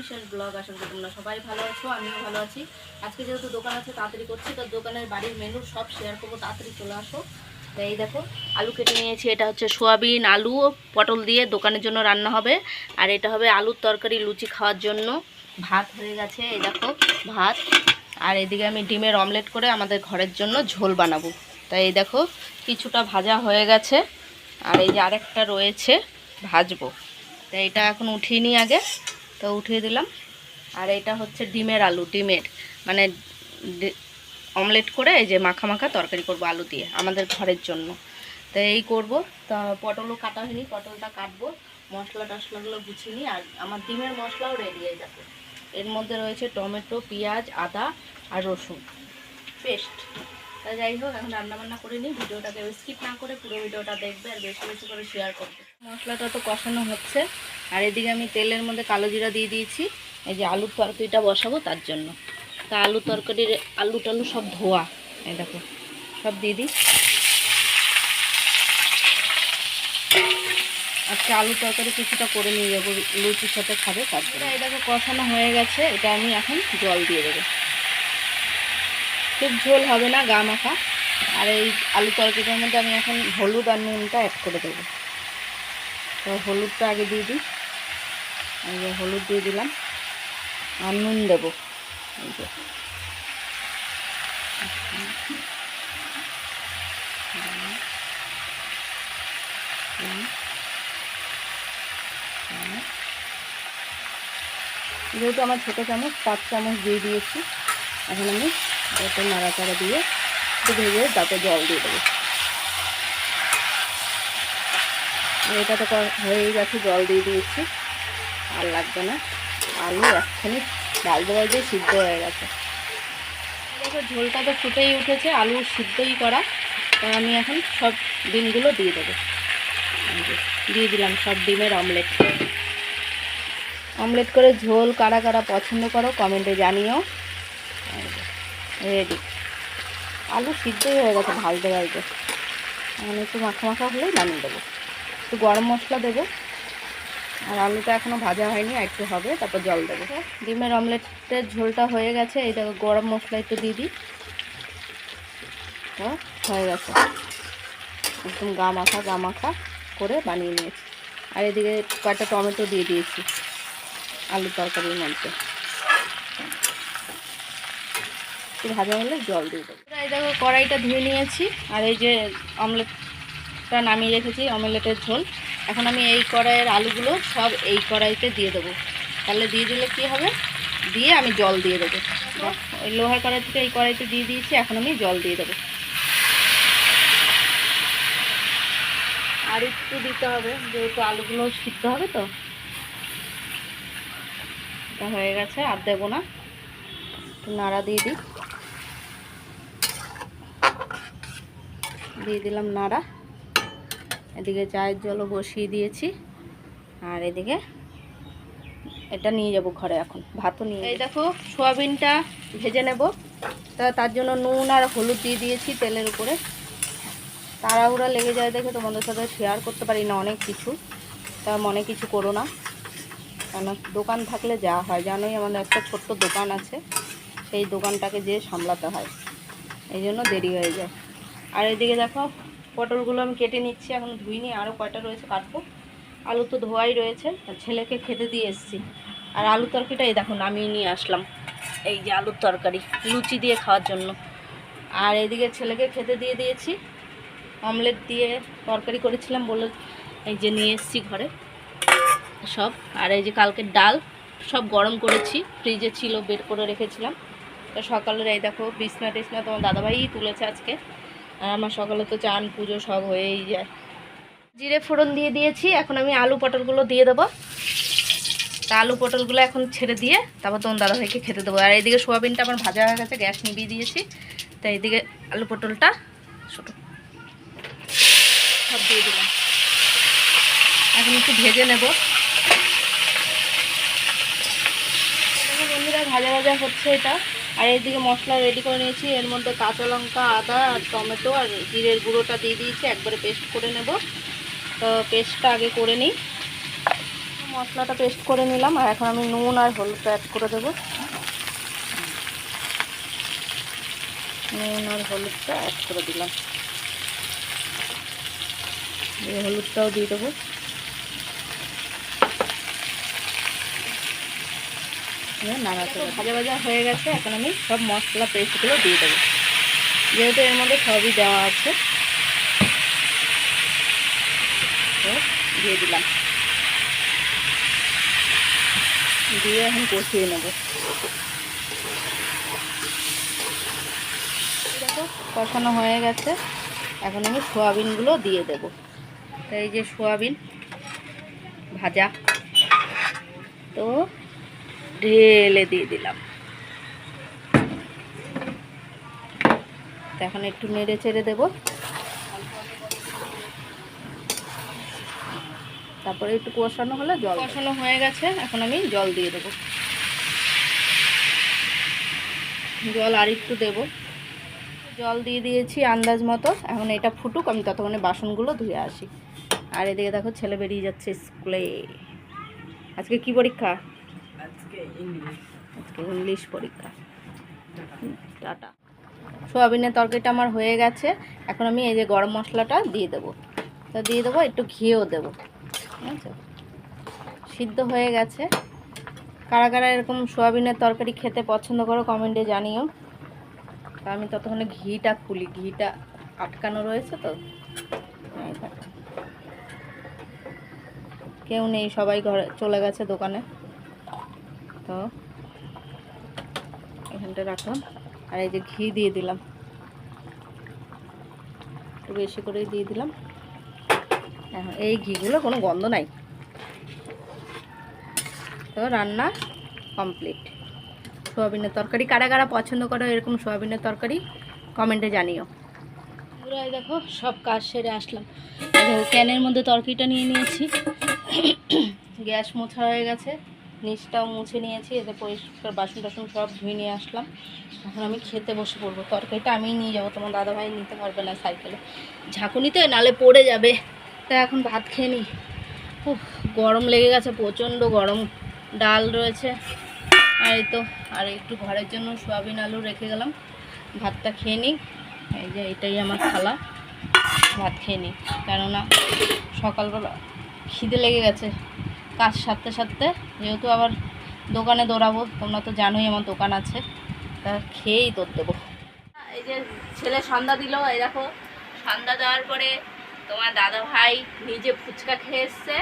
বিশেষ ব্লগ আশা তোমরা সবাই ভালো আছো, আমিও ভালো আছি। আজকে যেহেতু দোকান আছে, তাড়াতাড়ি করছি, তো দোকানের বাড়ির মেনু সব শেয়ার করব, তাড়াতাড়ি চলে আসো। এই দেখো, আলু কেটে নিয়েছি, এটা হচ্ছে সোয়াবিন, আলু, পটল দিয়ে দোকানের জন্য রান্না হবে। আর এটা হবে আলুর তরকারি, লুচি খাওয়ার জন্য। ভাত হয়ে গেছে, এই দেখো, ভাত। আর এদিকে আমি ডিমের অমলেট করে আমাদের ঘরের জন্য ঝোল বানাবো। তাই এই দেখো, কিছুটা ভাজা হয়ে গেছে। আর এই যে আরেকটা রয়েছে, ভাজবো। তো এটা এখন উঠিয়ে নিই আগে। তো উঠিয়ে দিলাম। আর এটা হচ্ছে ডিমের আলু, ডিমের। মানে অমলেট করে এই যে মাখা মাখা তরকারি করব আলু দিয়ে, আমাদের ঘরের জন্য। তো এই করব। তা পটলও কাটা হয়নি, পটলটা কাটবো। মশলা টশলাগুলো গুছিয়ে নিই আর আমার ডিমের মশলাও রেডি হয়ে যাবে। এর মধ্যে রয়েছে টমেটো, পেঁয়াজ, আদা আর রসুন। পেস্ট। তা যাই হোক, এখন রান্নাবান্না করে নিই। ভিডিওটাকে স্কিপ না করে পুরো ভিডিওটা দেখবে আর বেশি বেশি করে শেয়ার করবে। মশলাটা তো কষানো হচ্ছে। আর এদিকে আমি তেলের মধ্যে কালো জিরা দিয়ে দিয়েছি। এই যে আলুর তরকারিটা বসাবো তার জন্য। তা আলু তরকারির আলু টালু সব ধোয়া। এই দেখো, সব দিয়ে দিই। আজকে আলু তরকারি কিছুটা করে নিয়ে যাব, লুচির সাথে খাবে তারপরে দেখো, কষানো হয়ে গেছে। এটা আমি এখন জল দিয়ে দেবো। খুব ঝোল হবে না গা মাখা। আর এই আলু তরকারিটার মধ্যে আমি এখন হলুদ আর নুনটা অ্যাড করে দেবো। তো হলুদটা আগে দিয়ে দিই। এই যে হলুদ দিয়ে দিলাম। আর নুন দেবো। এই যে। যেহেতু আমার ছোটো চামচ, পাঁচ চামচ দিয়ে দিয়েছি। এখন আমি একটু নাড়াচাড়া দিয়ে একটু ভেজে তাতে জল দিয়ে দেবো। এটা তো হয়েই গেছে, জল দিয়ে দিয়েছি। আর লাগবে না। আলু একখানি ডাল দেওয়া দিয়ে সিদ্ধ হয়ে গেছে। দেখো, ঝোলটা তো ফুটেই উঠেছে, আলু সিদ্ধই করা। আমি এখন সব ডিমগুলো দিয়ে দেবো। দিয়ে দিলাম সব ডিমের অমলেট। অমলেট করে ঝোল কারা কারা পছন্দ করো কমেন্টে জানিও। রেডি আলু সিদ্ধই হয়ে গেছে ভাজতে ভাজতে। এখন একটু মাখা মাখা হলেই নামিয়ে দেবো। একটু গরম মশলা দেবো। আর আলুটা এখনও ভাজা হয়নি আর একটু হবে তারপর জল দেবো। ডিমের অমলেটের ঝোলটা হয়ে গেছে এই দেখো গরম মশলা একটু দিয়ে দিই। হয়ে গেছে। একদম গা মাখা গা মাখা করে বানিয়ে নিয়েছি। আর এদিকে কয়েকটা টমেটো দিয়ে দিয়েছি আলু তরকারির মধ্যে। একটু ভাজা হলে জল দিয়ে দেবো। এই দেখো কড়াইটা ধুয়ে নিয়েছি আর এই যে অমলেটটা নামিয়ে রেখেছি অমলেটের ঝোল। এখন আমি এই কড়াইয়ের আলুগুলো সব এই কড়াইতে দিয়ে দেবো। তাহলে দিয়ে দিলে কি হবে? দিয়ে আমি জল দিয়ে দেবো। ওই লোহার কড়াই থেকে এই কড়াইতে দিয়ে দিয়েছি, এখন আমি জল দিয়ে দেবো। আর একটু দিতে হবে, যেহেতু আলুগুলো সিদ্ধ হবে তো। হয়ে গেছে, আর দেবো না। একটু নাড়া দিয়ে দিই। দিয়ে দিলাম নাড়া। এদিকে চায়ের জলও বসিয়ে দিয়েছি। আর এদিকে এটা নিয়ে যাব ঘরে এখন ভাতও নিয়ে এই দেখো সোয়াবিনটা ভেজে নেব। তা তার জন্য নুন আর হলুদ দিয়ে দিয়েছি তেলের উপরে। তাড়াহুড়া লেগে যায় দেখে তোমাদের সাথে শেয়ার করতে পারি না অনেক কিছু। তা মনে কিছু করো না। কেন? দোকান থাকলে যা হয় জানোই আমাদের একটা ছোট্ট দোকান আছে। সেই দোকানটাকে যে সামলাতে হয়। এই জন্য দেরি হয়ে যায়। আর এদিকে দেখো পটলগুলো আমি কেটে নিচ্ছি, এখন ধুইনি আরও কয়টা রয়েছে কাটবো। আলু তো ধোয়াই রয়েছে ছেলেকে খেতে দিয়ে এসেছি। আর আলু তরকারিটা এই দেখো, নামিয়ে নিয়ে আসলাম। এই যে আলুর তরকারি, লুচি দিয়ে খাওয়ার জন্য। আর এদিকে ছেলেকে খেতে দিয়ে দিয়েছি। অমলেট দিয়ে তরকারি করেছিলাম বলে এই যে নিয়ে এসেছি ঘরে। সব, আর এই যে কালকের ডাল, সব গরম করেছি, ফ্রিজে ছিল, বের করে রেখেছিলাম। তো সকালের এই দেখো, বিছনা টিসনা তোমার দাদাভাই তুলেছে আজকে। আর আমার সকালে তো চান, পুজো সব হয়েই যায়। জিরে ফোড়ন দিয়ে দিয়েছি, এখন আমি আলু পটলগুলো দিয়ে দেবো। তা আলু পটলগুলো এখন ছেড়ে দিয়ে তারপর তোমার দাদাভাইকে খেতে দেবো। আর এইদিকে সোয়াবিনটা আমার ভাজা হয়ে গেছে, গ্যাস নিভিয়ে দিয়েছি। তো এইদিকে আলু পটলটা ছোটো। সব দিয়ে দিলাম। এখন একটু ভেজে নেব। বন্ধুরা, ভাজা ভাজা হচ্ছে এটা। আর এদিকে মশলা রেডি করে নিয়েছি। এর মধ্যে কাঁচা লঙ্কা, আদা আর টমেটো আর জিরের গুঁড়োটা দিয়ে দিয়েছি। একবারে পেস্ট করে নেব। তো পেস্টটা আগে করে নিই। মশলাটা পেস্ট করে নিলাম। আর এখন আমি নুন আর হলুদটা অ্যাড করে দেবো। নুন আর হলুদটা অ্যাড করে দিলাম। হলুদটাও দিয়ে দেবো। নাড়াচাড়া। ভাজা ভাজা হয়ে গেছে, এখন আমি সব মশলা পেস্টগুলো দিয়ে দেবো। যেহেতু এর মধ্যে সবই দেওয়া আছে দিয়ে দিলাম। দিয়ে এখন কষিয়ে নেব। দেখো, কষানো হয়ে গেছে। এখন আমি সোয়াবিনগুলো দিয়ে দেব। এই যে সোয়াবিন ভাজা। তো ঢেলে দিয়ে দিলাম। এখন একটু নেড়ে চেড়ে দেবো। তারপরে একটু কষানো হলে জল কষানো হয়ে গেছে, এখন আমি জল দিয়ে দেবো। জল আর একটু দেবো। জল দিয়ে দিয়েছি আন্দাজ মতো, এখন এটা ফুটুক, আমি ততক্ষণে বাসনগুলো ধুয়ে আসি। আর এদিকে দেখো ছেলে বেরিয়ে যাচ্ছে স্কুলে। আজকে কি পরীক্ষা? আজকে ইংলিশ পরীক্ষা। টাটা। সোয়াবিনের তরকারিটা আমার হয়ে গেছে। এখন আমি এই যে গরম মশলাটা দিয়ে দেবো। তা দিয়ে দেবো, একটু ঘিও দেবো। ঠিক আছে? সিদ্ধ হয়ে গেছে। কারা কারা এরকম সোয়াবিনের তরকারি খেতে পছন্দ করো কমেন্টে জানিও। তা আমি ততক্ষণে ঘিটা খুলি। ঘিটা আটকানো রয়েছে তো? কেউ নেই, সবাই ঘরে চলে গেছে দোকানে। তো এখানটা রাখলাম। আর এই যে ঘি দিয়ে দিলাম। একটু বেশি করেই দিয়ে দিলাম। এখন এই ঘিগুলো কোনো গন্ধ নাই। তো রান্না কমপ্লিট। সোয়াবিনের তরকারি কারা কারা পছন্দ করো, এরকম সোয়াবিনের তরকারি কমেন্টে জানিও। দেখো, সব কাজ সেরে আসলাম। ক্যানের মধ্যে তরকারিটা নিয়ে নিয়েছি। গ্যাস মোছা হয়ে গেছে। নিচটাও মুছে নিয়েছি, এতে পরিষ্কার বাসন টাসন সব ধুয়ে নিয়ে আসলাম। এখন আমি খেতে বসে পড়ব। তরকারিটা আমিই নিয়ে যাব, তোমার দাদাভাই নিতে পারবে না সাইকেলে। ঝাঁকুনিতে নালে পড়ে যাবে। তা এখন ভাত খেয়ে নিই খুব গরম লেগে গেছে, প্রচণ্ড গরম। ডাল রয়েছে। আর এই তো, আর একটু ঘরের জন্য সোয়াবিন আলু রেখে গেলাম। ভাতটা খেয়ে নিই এই যে, এটাই আমার খালা ভাত খেয়ে নিই কেননা সকালবেলা খিদে লেগে গেছে। কাজ সারতে সারতে যেহেতু আবার দোকানে দৌড়াবো তোমরা তো জানোই আমার দোকান আছে। তা খেয়েই তোর দেবো। এই যে ছেলে সন্ধ্যা দিল এই দেখো সন্ধ্যা দেওয়ার পরে তোমার দাদা ভাই নিজে ফুচকা খেয়ে এসছে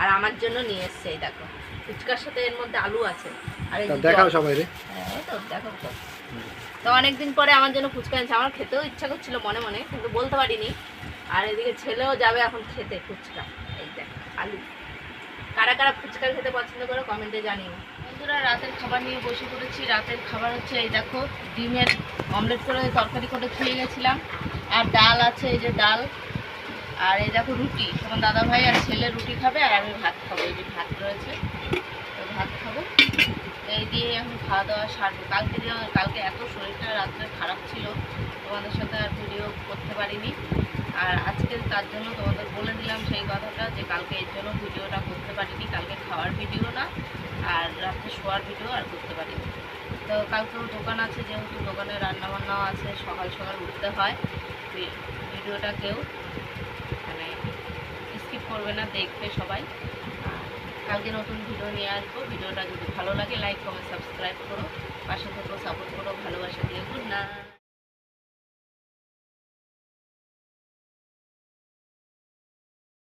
আর আমার জন্য নিয়ে এসছে এই দেখো। ফুচকার সাথে এর মধ্যে আলু আছে। আর এই যে দেখাও সবাই রে। হ্যাঁ, তো দেখো তো। তো অনেকদিন পরে আমার জন্য ফুচকা এনেছে। আমার খেতেও ইচ্ছা করছিল মনে মনে কিন্তু বলতে পারিনি। আর এদিকে ছেলেও যাবে এখন খেতে ফুচকা। এই দেখ আলু। কারা কারা ফুচকা খেতে পছন্দ করো কমেন্টে জানিও। বন্ধুরা, রাতের খাবার নিয়ে বসে পড়েছি। রাতের খাবার হচ্ছে এই দেখো, ডিমের অমলেট করে তরকারি করে খেয়ে গেছিলাম। আর ডাল আছে, এই যে ডাল। আর এই দেখো রুটি। তোমার দাদা ভাই আর ছেলে রুটি খাবে আর আমি ভাত খাব। এই যে ভাত রয়েছে, তো ভাত খাব। এই দিয়ে এখন খাওয়া দাওয়া সারবো। কালকে কালকে এত শরীরটা রাত্রে খারাপ ছিল, তোমাদের সাথে আর ভিডিও করতে পারিনি। আর আজকে তার জন্য তোমাদের বলে দিলাম সেই কথাটা যে কালকে এর জন্য ভিডিওটা করতে পারিনি, কালকে খাওয়ার ভিডিও না, আর রাত্রে শোয়ার ভিডিও আর করতে পারিনি। তো কালকেও দোকান আছে, যেহেতু দোকানে রান্না বান্নাও আছে, সকাল সকাল উঠতে হয় ভিডিওটা কেউ মানে স্কিপ করবে না, দেখবে সবাই। কালকে নতুন ভিডিও নিয়ে আসব, ভিডিওটা যদি ভালো লাগে লাইক কমেন্ট সাবস্ক্রাইব করো, পাশে থেকেও সাপোর্ট করো, ভালোবাসা দিয়ে গুড না